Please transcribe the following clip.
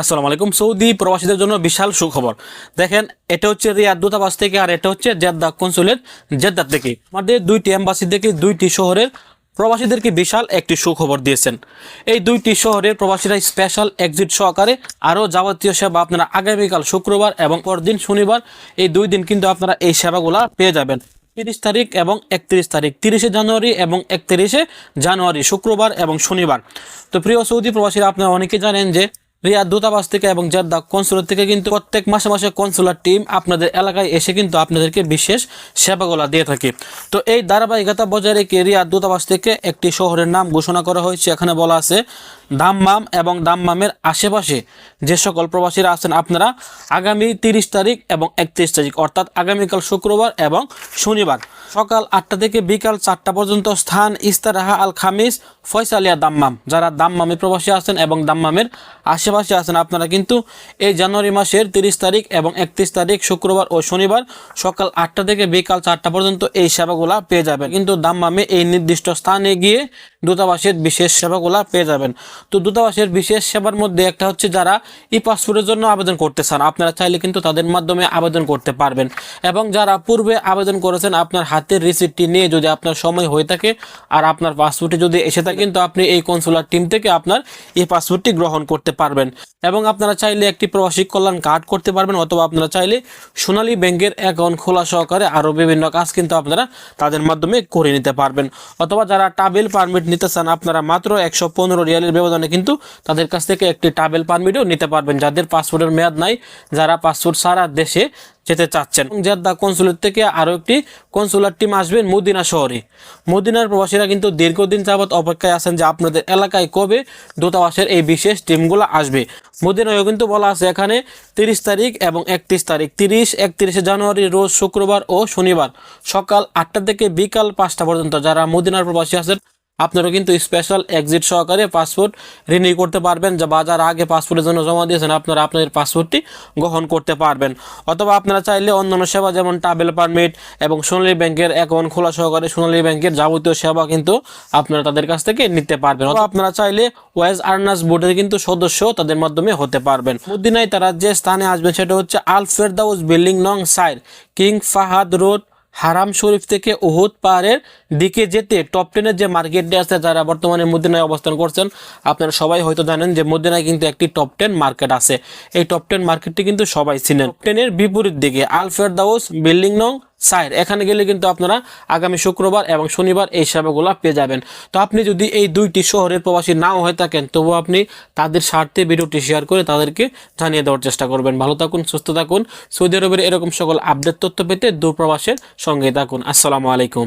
আসসালামু আলাইকুম। সৌদি প্রবাসীদের জন্য বিশাল সুখবর। দেখেন, এটা হচ্ছে রিয়াদ দূতাবাস থেকে আর এটা হচ্ছে জেদ্দা কনসুলেট জেদ্দা থেকে আমাদের দুইটি এম্বাসি থেকে দুইটি শহরের প্রবাসীদেরকে বিশাল একটি সুখবর দিয়েছেন। এই দুইটি শহরের প্রবাসীরা স্পেশাল এক্সিট সহকারে আরও যাবতীয় সেবা আপনারা আগামীকাল শুক্রবার এবং পরদিন শনিবার এই দুই দিন কিন্তু আপনারা এই সেবাগুলা পেয়ে যাবেন। তিরিশ তারিখ এবং একত্রিশ তারিখ, তিরিশে জানুয়ারি এবং একত্রিশে জানুয়ারি, শুক্রবার এবং শনিবার। তো প্রিয় সৌদি প্রবাসীরা, আপনারা অনেকে জানেন যে রিয়াদ দূতাবাস থেকে এবং জেদ্দা কনসুলেট থেকে কিন্তু প্রত্যেক মাসে মাসে কনসুলার টিম আপনাদের এলাকায় এসে কিন্তু আপনাদেরকে বিশেষ সেবাগুলো দিয়ে থাকে। তো এই ধারাবাহিকতা বজায় রেখে রিয়াদ দূতাবাস থেকে একটি শহরের নাম ঘোষণা করা হয়েছে। এখানে বলা আছে, দাম্মাম এবং দাম্মামের আশেপাশে যে সকল প্রবাসীরা আছেন আপনারা আগামী তিরিশ তারিখ এবং একত্রিশ তারিখ, অর্থাৎ আগামীকাল শুক্রবার এবং শনিবার সকাল আটটা থেকে বিকাল চারটা পর্যন্ত স্থান ইস্তারাহা আল খামিস ফয়সালিয়া দাম্মাম, যারা দাম্মামে প্রবাসী আছেন এবং দাম্মামের আশেপাশে আছেন, আপনারা কিন্তু এই জানুয়ারি মাসের তিরিশ তারিখ এবং একত্রিশ তারিখ, শুক্রবার ও শনিবার সকাল আটটা থেকে বিকাল চারটা পর্যন্ত এই সেবাগুলা পেয়ে যাবেন। কিন্তু দাম্মামে এই নির্দিষ্ট স্থানে গিয়ে দূতাবাসের বিশেষ সেবাগুলা পেয়ে যাবেন। তো দূতাবাসের বিশেষ সেবার মধ্যে একটা হচ্ছে যারা ই পাসপোর্টের জন্য আবেদন করতে চান আপনারা চাইলে কিন্তু তাদের মাধ্যমে আবেদন করতে পারবেন। এবং যারা পূর্বে আবেদন করেছেন, আপনার হাতের রিসিপ্টটি নিয়ে যদি আপনার সময় হয়ে থাকে, আর আপনার পাসপোর্টে যদি এসে থাকে কিন্তু আপনি এই কনসুলার টিম থেকে আপনার এই পাসপোর্টটি গ্রহণ করতে পারবেন। এবং আপনারা চাইলে একটি প্রবাসী কল্যাণ কার্ড করতে পারবেন অথবা আপনারা চাইলে সোনালী ব্যাংকের অ্যাকাউন্ট খোলা সহকারে আরও বিভিন্ন কাজ কিন্তু আপনারা তাদের মাধ্যমে করে নিতে পারবেন। অথবা যারা টাবেল পারমিট নিতে চান, আপনারা মাত্র একশো পনেরো রিয়ালের ব্যবধানে কিন্তু তাদের কাছ থেকে একটি টাবেল পারমিটও নিতে পারবেন। যাদের পাসপোর্টের মেয়াদ নাই, যারা পাসপোর্ট সারা দেশে যেতে চাচ্ছেন। জেদ্দা কনসুলেট থেকে আরও একটি কনসুলার টিম আসবেন মদিনা শহরে। মদিনার প্রবাসীরা কিন্তু দীর্ঘদিন যাবৎ অপেক্ষায় আছেন যে আপনাদের এলাকায় কবে দূতাবাসের এই বিশেষ টিমগুলো আসবে। মদিনায়ও কিন্তু বলা আছে, এখানে তিরিশ তারিখ এবং একত্রিশ তারিখ। তিরিশ, একত্রিশে জানুয়ারি রোজ শুক্রবার ও শনিবার সকাল আটটা থেকে বিকাল পাঁচটা পর্যন্ত যারা মদিনার প্রবাসী আছেন আপনারা কিন্তু স্পেশাল এক্সিট সহকারে পাসপোর্ট রিনিউ করতে পারবেন। যা বাজার আগে পাসপোর্টের জন্য জমা দিয়েছেন, আপনারা আপনাদের পাসপোর্টটি গ্রহণ করতে পারবেন। অথবা আপনারা চাইলে অন্যান্য সেবা যেমন ট্রাভেল পারমিট এবং সোনালী ব্যাংকের অ্যাকাউন্ট খোলা সহকারে সোনালী ব্যাংকের যাবতীয় সেবা কিন্তু আপনারা তাদের কাছ থেকে নিতে পারবেন। অথবা আপনারা চাইলে ওয়েজ আর্নার্স বোর্ডের কিন্তু সদস্য তাদের মাধ্যমে হতে পারবেন। মদিনায় তারা যে স্থানে আসবেন সেটা হচ্ছে আল ফেরদাউস বিল্ডিং, নং সাইড, কিং ফাহাদ রোড হারাম শরীফ থেকে উহুদ পাহাড়ের দিকে যেতে টপ টেনের যে মার্কেটটি আছে, যারা বর্তমানে মদিনায় অবস্থান করছেন, আপনারা সবাই হয়তো জানেন যে মদিনায় কিন্তু একটি টপ টেন মার্কেট আছে। এই টপ টেন মার্কেটটি কিন্তু সবাই চিনেন। টেনের বিপরীত দিকে আলফের দাউস বিল্ডিং নং সাইড। এখানে গেলে কিন্তু আপনারা আগামী শুক্রবার এবং শনিবার এই সেবাগুলো পেয়ে যাবেন। তো আপনি যদি এই দুইটি শহরের প্রবাসী নাও হয়ে থাকেন, তবুও আপনি তাদের স্বার্থে ভিডিওটি শেয়ার করে তাদেরকে জানিয়ে দেওয়ার চেষ্টা করবেন। ভালো থাকুন, সুস্থ থাকুন। সৌদি আরবের এরকম সকল আপডেট তথ্য পেতে দূরপ্রবাসের সঙ্গে থাকুন। আসসালামু আলাইকুম।